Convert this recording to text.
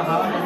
हा.